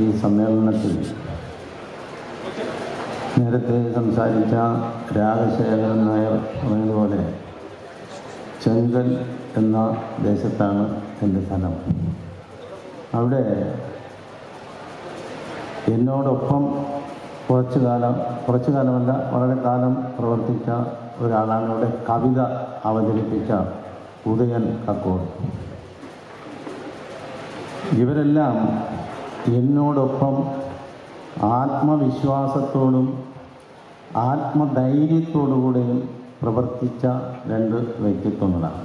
ഈ സമ്മേളനത്തിൽ നേരത്തെ സംസാരിച്ച രാജശേഖരൻ നായർ പറഞ്ഞതുപോലെ ചെങ്കൽ എന്ന ദേശത്താണ് എന്റെ സ്ഥലം. അവിടെ എന്നോടൊപ്പം കുറച്ചു കാലം കുറച്ചു കാലമല്ല വളരെ കാലം പ്രവർത്തിച്ച ഒരാളാണ് ഇവിടെ കവിത അവതരിപ്പിച്ച ഉദയൻ കക്കോട് ഇവരെല്ലാം എന്നോടൊപ്പം ആത്മവിശ്വാസത്തോടും ആത്മധൈര്യത്തോടുകൂടെയും പ്രവർത്തിച്ച രണ്ട് വ്യക്തിത്വങ്ങളാണ്.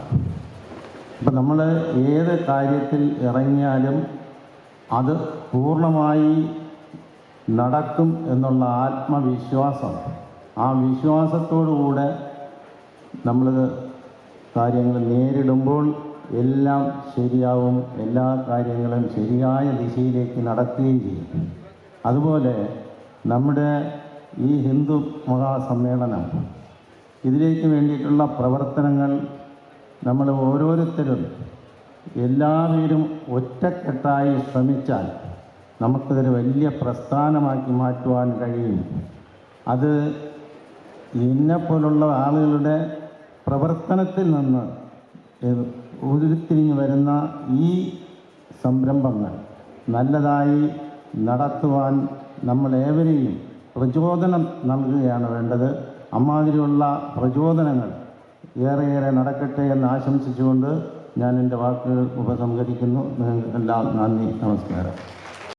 അപ്പം നമ്മൾ ഏത് കാര്യത്തിൽ ഇറങ്ങിയാലും അത് പൂർണമായി നടക്കും എന്നുള്ള ആത്മവിശ്വാസം ആ വിശ്വാസത്തോടുകൂടെ നമ്മൾ കാര്യങ്ങൾ നേരിടുമ്പോൾ എല്ലാം ശരിയാവും എല്ലാ കാര്യങ്ങളും ശരിയായ ദിശയിലേക്ക് നടക്കുകയും ചെയ്യും. അതുപോലെ നമ്മുടെ ഈ ഹിന്ദു മഹാസമ്മേളനം ഇതിലേക്ക് വേണ്ടിയിട്ടുള്ള പ്രവർത്തനങ്ങൾ നമ്മൾ ഓരോരുത്തരും എല്ലാവരും ഒറ്റക്കെട്ടായി ശ്രമിച്ചാൽ നമുക്കിതൊരു വലിയ പ്രസ്ഥാനമാക്കി മാറ്റുവാൻ കഴിയും. അത് എന്നെപ്പോലുള്ള ആളുകളുടെ പ്രവർത്തനത്തിൽ നിന്ന് ഉരുത്തിരിഞ്ഞു വരുന്ന ഈ സംരംഭങ്ങൾ നല്ലതായി നടത്തുവാൻ നമ്മളേവരെയും പ്രചോദനം നൽകുകയാണ് വേണ്ടത്. അമ്മാതിരിയുള്ള പ്രചോദനങ്ങൾ ഏറെയേറെ നടക്കട്ടെ എന്ന് ആശംസിച്ചുകൊണ്ട് ഞാൻ എന്റെ വാക്കുകൾ ഉപസംഹരിക്കുന്നു. നിങ്ങൾക്കെല്ലാം നന്ദി നമസ്കാരം.